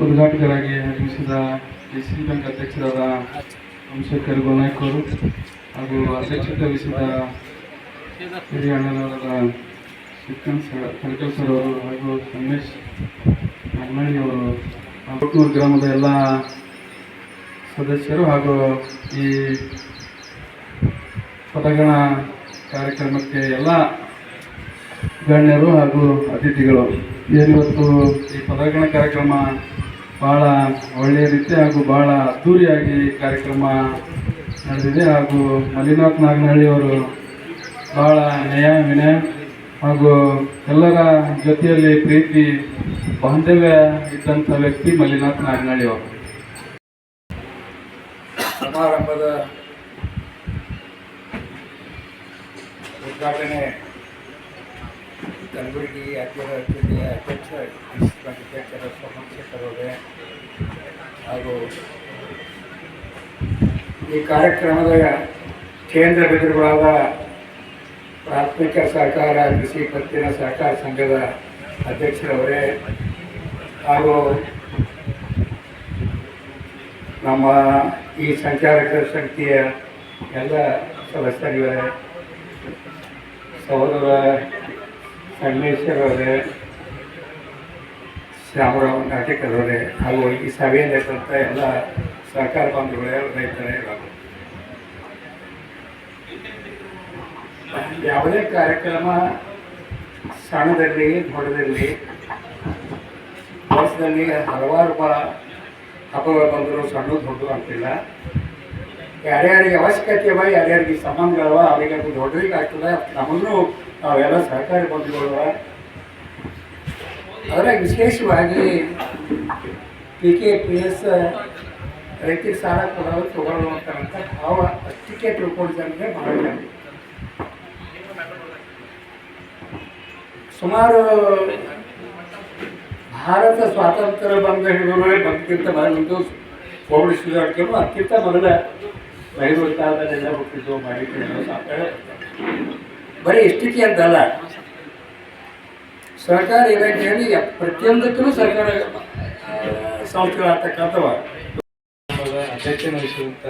ಉದ್ಘಾಟಕರಾಗಿ ಆಗಮಿಸಿದ D C bank ಅಧ್ಯಕ್ಷರಾದ ಸೋಮಶೇಖರ್ ಗೋನಾಯ್ಕ್ ಹಾಗೂ ಅಧ್ಯಕ್ಷತೆ ವಹಿಸಿದ ಹಿರಿಯ ಅಣ್ಣನವರಾದ ಶಿಕ್ಷಣ ಸರ್ ಸರ್ ಅವರು ಹಾಗೂ ರಮೇಶ್ ಅಮ್ಮಣ್ಣಿ ಅವರು, ಕೊಟ್ನೂರು ಗ್ರಾಮದ ಎಲ್ಲ ಸದಸ್ಯರು ಹಾಗೂ ಈ ಪದಗಣ ಕಾರ್ಯಕ್ರಮಕ್ಕೆ ಎಲ್ಲ ಗಣ್ಯರು ಹಾಗೂ ಅತಿಥಿಗಳು. ಏನಿವತ್ತು ಈ ಪದಗಣ ಕಾರ್ಯಕ್ರಮ ಭಾಳ ಒಳ್ಳೆಯ ರೀತಿ ಹಾಗೂ ಭಾಳ ಅದ್ಧೂರಿಯಾಗಿ ಕಾರ್ಯಕ್ರಮ ನಡೆದಿದೆ ಹಾಗೂ ಮಲ್ಲಿನಾಥ್ ನಾಗನಹಳ್ಳಿಯವರು ಭಾಳ ನಯ ವಿನಯ ಹಾಗೂ ಎಲ್ಲರ ಜೊತೆಯಲ್ಲಿ ಪ್ರೀತಿ, ಬಾಂಧವ್ಯ ಇದ್ದಂಥ ವ್ಯಕ್ತಿ ಮಲ್ಲಿನಾಥ್ ನಾಗನಹಳ್ಳಿಯವರು ಸಮಾರಂಭದ ಉದ್ಘಾಟನೆ ಕಲಬುರಗಿ ಅತ್ಯರ ಜಿಲ್ಲೆಯ ಅಧ್ಯಕ್ಷ ಅಧ್ಯಕ್ಷರ ಸೋಮಶೇಖರ್ ಅವರೇ ಹಾಗೂ ಈ ಕಾರ್ಯಕ್ರಮದ ಕೇಂದ್ರ ಬಿಂದುಗಳಾದ ಪ್ರಾಥಮಿಕ ಸಹಕಾರ, ಕೃಷಿ ಪತ್ತಿನ ಸಹಕಾರ ಸಂಘದ ಅಧ್ಯಕ್ಷರವರೇ ಹಾಗೂ ನಮ್ಮ ಈ ಸಂಚಾರಕ ಶಕ್ತಿಯ ಎಲ್ಲ ಸದಸ್ಯರಿವರೇ, ಸಹೋದರ ಸಂಗಮೇಶ್ವರವರೇ ಶ್ಯಾಮರಾವ್ ನಾಟಕದವರೆ, ಹಾಗೂ ಈ ಸಭೆಯಲ್ಲಿರ್ತಂಥ ಎಲ್ಲ ಸರ್ಕಾರ ಬಂಧುಗಳೇ ರೈತರೇ ಯಾವುದೇ ಕಾರ್ಯಕ್ರಮ ಸಣ್ಣದಲ್ಲಿ, ದೊಡ್ಡದಲ್ಲಿ, ವರ್ಷದಲ್ಲಿ ಹಲವಾರು ಬಾ ಹಬ್ಬಗಳು ಬಂದರೂ ಸಣ್ಣ ದೊಡ್ಡ ಅಂತಿಲ್ಲ. ಯಾರ್ಯಾರಿಗೆ ಅವಶ್ಯಕತೆ ಅವ ಯಾರ್ಯಾರಿಗೆ ಸಂಬಂಧಗಳವ, ಅವರಿಗೆ ದೊಡ್ಡದಿಗೆ ಆಗ್ತದೆ ನಮ್ಮನ್ನು ನಾವೆಲ್ಲ ಸಹಕಾರಿ ಬಂಧುಗಳವ ಅದ್ರಾಗ ವಿಶೇಷವಾಗಿ ಪಿ ಕೆ ಪಿ ಎಸ್ ರೈತರಿಗೆ ಸಾಲ ಕೊಡೋದು ತಗೊಳ್ಳೋ ಅಂತಕ್ಕಂಥ ಭಾವ ಅಷ್ಟಕ್ಕೆ ತಿಳ್ಕೊಂಡಿದ್ದಾರೆ ಜನ ಸುಮಾರು ಭಾರತ ಸ್ವಾತಂತ್ರ್ಯ ಬಂದ ಹಿಡಿದು ಬಂದಕ್ಕಿಂತ ಮೊದಲು ಕೋವಿಡ್ ಸುಧಾರಿಕೆಗಳು ಅದಕ್ಕಿಂತ ಮೊದಲ ಬೈರು ಕಾಲದಲ್ಲೆಲ್ಲ ಹುಟ್ಟಿದ್ದು ಮಾಡಿಕೊಂಡು ಸಾಕಾಗ ಬರೀ ಇಷ್ಟಕ್ಕೆ ಅಂತಲ್ಲ? ಸರ್ಕಾರ ಇಲಾಖೆಯಲ್ಲಿ ಪ್ರತಿಯೊಂದಕ್ಕೂ ಸರ್ಕಾರ ಸಂಸ್ಥೆಗಳಾಗ್ತಕ್ಕಂಥವ. ಅಧ್ಯಕ್ಷನ ವಹಿಸಿದಂಥ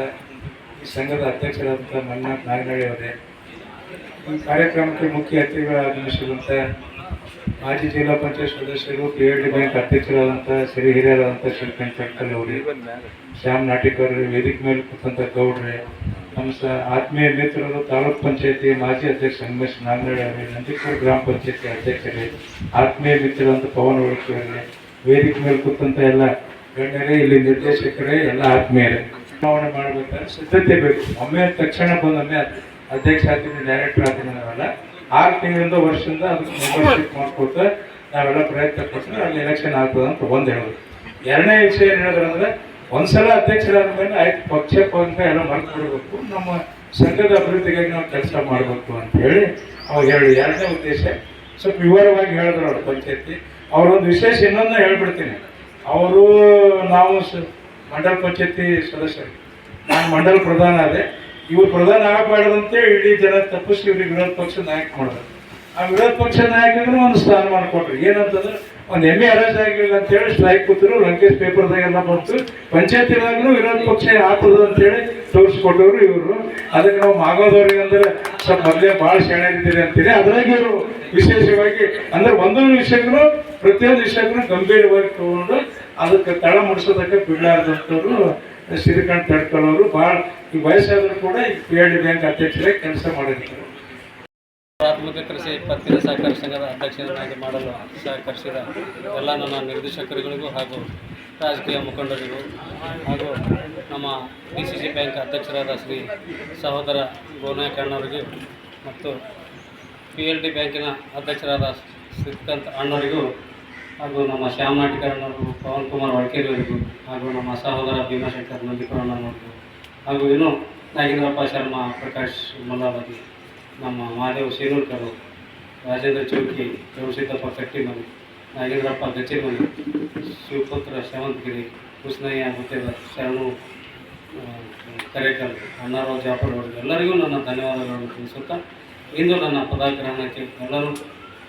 ಈ ಸಂಘದ ಅಧ್ಯಕ್ಷರಾದಂಥ ಮಣ್ಣ ನಾಗನಹಳ್ಳಿ ಅವರೇ, ಈ ಕಾರ್ಯಕ್ರಮಕ್ಕೆ ಮುಖ್ಯ ಅತಿಥಿಗಳಾಗಮಿಸಿದಂಥ ಮಾಜಿ ಜಿಲ್ಲಾ ಪಂಚಾಯತ್ ಸದಸ್ಯರು ಪಿ ಎಲ್ ಡಿ ಬ್ಯಾಂಕ್ ಅಧ್ಯಕ್ಷರಾದಂಥ ಶ್ರೀ ಹಿರಿಯರಾದಂಥ ಶ್ರೀಕಾಂತ್ ಚಟ್ಕಲ್ ಅವರು, ಶ್ಯಾಮ್ ನಾಟಿಕರ್ ವೇದಿಕೆ ಮೇಲೆ ಕೂತಂಥ ಗೌಡ್ರೆ ನಮ್ಮ ಆತ್ಮೀಯ ಮಿತ್ರರು, ತಾಲೂಕ್ ಪಂಚಾಯತಿ ಮಾಜಿ ಅಧ್ಯಕ್ಷ ಸಂಗಮೇಶ್ ನಾಗನಹಳ್ಳಿ ಅವರೇ ನಂದಿಪುರ ಗ್ರಾಮ ಪಂಚಾಯತಿ ಅಧ್ಯಕ್ಷರೇ, ಆತ್ಮೀಯ ಮಿತ್ರರಂತ ಪವನ್ ಅವರೇ ವೇದಿಕೆ ಮೇಲೆ ಕೂತಂತ ಎಲ್ಲ ಗಣ್ಯರೇ, ಇಲ್ಲಿ ನಿರ್ದೇಶಕರೇ, ಎಲ್ಲ ಆತ್ಮೀಯರೇ. ಚುನಾವಣೆ ಮಾಡಬೇಕಾದ್ರೆ ಸಿದ್ಧತೆ ಬೇಕು. ಒಮ್ಮೆ ತಕ್ಷಣ ಬಂದೊಮ್ಮೆ ಅಧ್ಯಕ್ಷ ಆಗ್ತೀನಿ ಡೈರೆಕ್ಟರ್ ಆಗ್ತೀನಿ ನಾವೆಲ್ಲ ಆರು ತಿಂಗಳಿಂದ ವರ್ಷದಿಂದ ಅದಕ್ಕೆ ಮೆಂಬರ್ಶಿಪ್ ಮಾಡ್ಕೊತ ನಾವೆಲ್ಲ ಪ್ರಯತ್ನ ಪಟ್ಟರೆ ಅಲ್ಲಿ ಎಲೆಕ್ಷನ್ ಆಗ್ತದೆ ಅಂತ ಒಂದು ಹೇಳೋದು. ಎರಡನೇ ವಿಷಯ ಏನು ಹೇಳಿದ್ರಂದ್ರೆ ಒಂದ್ಸಲ ಅಧ್ಯಕ್ಷರಾದ ಮೇಲೆ ಆಯ್ತು ಪಕ್ಷ ಪಂಥ ಎಲ್ಲ ಮರ್ತು ಬಿಡಬೇಕು ನಮ್ಮ ಸಂಘದ ಅಭಿವೃದ್ಧಿಗಾಗಿ ನಾವು ಕೆಲಸ ಮಾಡಬೇಕು ಅಂತ ಹೇಳಿ ಅವಾಗ ಹೇಳಿ. ಎರಡನೇ ಉದ್ದೇಶ, ಸ್ವಲ್ಪ ವಿವರವಾಗಿ ಹೇಳಿದ್ರು ಅವ್ರು ಪಂಚಾಯತಿ. ಅವರೊಂದು ವಿಶೇಷ ಇನ್ನೊಂದು ಹೇಳ್ಬಿಡ್ತೀನಿ. ಅವರು ನಾವು ಮಂಡಲ ಪಂಚಾಯತಿ ಸದಸ್ಯರು. ನಾನು ಮಂಡಲ ಪ್ರಧಾನ ಅದೇ ಇವ್ರು ಪ್ರಧಾನ ಆಗಬಾರ್ದಂತೆ ಇಡೀ ಜನ ತಪ್ಪಿಸಿ ಇವ್ರಿಗೆ ವಿರೋಧ ಪಕ್ಷ ನಾಯಕ ಮಾಡಿದ್ರು ಆ ವಿರೋಧ ಪಕ್ಷ ನಾಯಕರಿಗೂ ಒಂದು ಸ್ಥಾನ ಮಾಡಿಕೊಟ್ರು ಏನಂತಂದ್ರೆ ಒಂದು ಎಮ್ಮೆ ಅರೆಸ್ಟ್ ಆಗಿಲ್ಲ ಅಂತ ಹೇಳಿ ಸ್ಟ್ರೈಕ್ ಕೂತರು ಲಂಕೇಶ್ ಪೇಪರ್ದಾಗೆಲ್ಲ ಬಂತು ಪಂಚಾಯತಿನಾಗೂ ವಿರೋಧ ಪಕ್ಷ ಆಗ್ತದ ಅಂತ ಹೇಳಿ ತೋರಿಸ್ಕೊಟ್ಟವ್ರು ಇವರು. ಅದಕ್ಕೆ ನಾವು ಮಾಗೋದವ್ರಿಗೆ ಅಂದ್ರೆ ಸ್ವಲ್ಪ ಮೊದಲೇ ಭಾಳ ಶಾಣೆರಿದ್ದೀರಿ ಅಂತೀರಿ ಅದ್ರಾಗ ಇವರು ವಿಶೇಷವಾಗಿ ಅಂದ್ರೆ ಒಂದೊಂದು ವಿಷಯಕ್ಕೂ ಪ್ರತಿಯೊಂದು ವಿಷಯಕ್ಕೂ ಗಂಭೀರವಾಗಿ ತಗೊಂಡು ಅದಕ್ಕೆ ತಳ ಮುಡಿಸೋದಕ್ಕೆ ಬಿಡಲಾರ್ದಂಥವ್ರು ಶ್ರೀಕಾಂತ್ ತಡ್ಕೊಳ್ಳೋರು. ಭಾಳ ಈ ವಯಸ್ಸಾದರೂ ಕೂಡ ಈ ಪಿ ಎಲ್ ಬ್ಯಾಂಕ್ ಅಧ್ಯಕ್ಷರಾಗಿ ಕೆಲಸ ಮಾಡಿರ್ತಾರೆ ಪ್ರಾಥಮಿಕ ಕೃಷಿ ಪತ್ತಿನ ಸಹಕಾರ ಸಂಘದ ಅಧ್ಯಕ್ಷರನ್ನಾಗಿ ಮಾಡಲು ಸಹಕರಿಸಿದ ಎಲ್ಲ ನನ್ನ ನಿರ್ದೇಶಕರುಗಳಿಗೂ ಹಾಗೂ ರಾಜಕೀಯ ಮುಖಂಡರಿಗೂ ಹಾಗೂ ನಮ್ಮ ಡಿ ಸಿ ಸಿ ಬ್ಯಾಂಕ್ ಅಧ್ಯಕ್ಷರಾದ ಶ್ರೀ ಸಹೋದರ ಗೋನಾಯಕ್ ಅಣ್ಣವರಿಗೂ ಮತ್ತು ಪಿ ಎಲ್ ಡಿ ಬ್ಯಾಂಕಿನ ಅಧ್ಯಕ್ಷರಾದ ಶ್ರೀಕಾಂತ್ ಅಣ್ಣವರಿಗೂ ಹಾಗೂ ನಮ್ಮ ಶ್ಯಾಮ್ ನಾಟಿಕರ್ ಅಣ್ಣವರಿಗೂ ಪವನ್ ಕುಮಾರ್ ವಡ್ಕೇರಿಯವರಿಗೂ ಹಾಗೂ ನಮ್ಮ ಸಹೋದರ ಭೀಮಾಶಂಕರ್ ನಂದಿಪುರ ಅಣ್ಣನವರಿಗೂ ಹಾಗೂ ಇನ್ನು ನಾಗೇಂದ್ರಪ್ಪ ಶರ್ಮಾ, ಪ್ರಕಾಶ್ ಮಲ್ಲಾವತಿ ನಮ್ಮ ಮಹಾದೇವ ಶಿರೂರ್ಕರು ರಾಜೇಂದ್ರ ಚೌಕಿ ಚೌಸಿದ್ದಪ್ಪ ಕಟ್ಟಿಮನಿ ನಾಗೇಂದ್ರಪ್ಪ ಗಚ್ಚಿಮನಿ ಶಿವಪುತ್ರ ಶ್ರವಂತಗಿರಿ ಕೃಷ್ಣಯ್ಯ ಮತ್ತೆ ಶರಣು ಆ, ಕರೇಕಲ್ ಅಣ್ಣಾರಾವ್ ಜಾಫರ್ ಅವರಿಗೆ ಎಲ್ಲರಿಗೂ ನನ್ನ ಧನ್ಯವಾದಗಳನ್ನು ತಿಳಿಸುತ್ತಾ ಇಂದು ನನ್ನ ಪದಾಗ್ರಹಣಕ್ಕೆ ಎಲ್ಲರೂ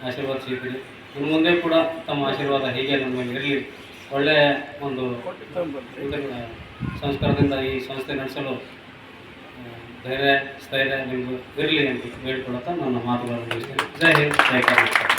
ಆಶೀರ್ವದಿಸಿದ್ದೀರಿ. ಇನ್ನು ಮುಂದೆ ಕೂಡ ತಮ್ಮ ಆಶೀರ್ವಾದ ಹೀಗೆ ನಮ್ಮ ಮೇಲೆ ಇರಲಿ. ಒಳ್ಳೆಯ ಒಂದು ಸಂಸ್ಕಾರದಿಂದ ಈ ಸಂಸ್ಥೆ ನಡೆಸಲು ಧೈರ್ಯ ಸ್ಥೈರ್ಯ ನಿಮಗೂ ಇರಲಿ ಅಂತ ಹೇಳ್ಕೊಳ್ತಾ ನನ್ನ ಮಾತುಗಳನ್ನು ಜೈ ಹಿಂದ್ ಜೈ ಕರ್ನಾಟಕ.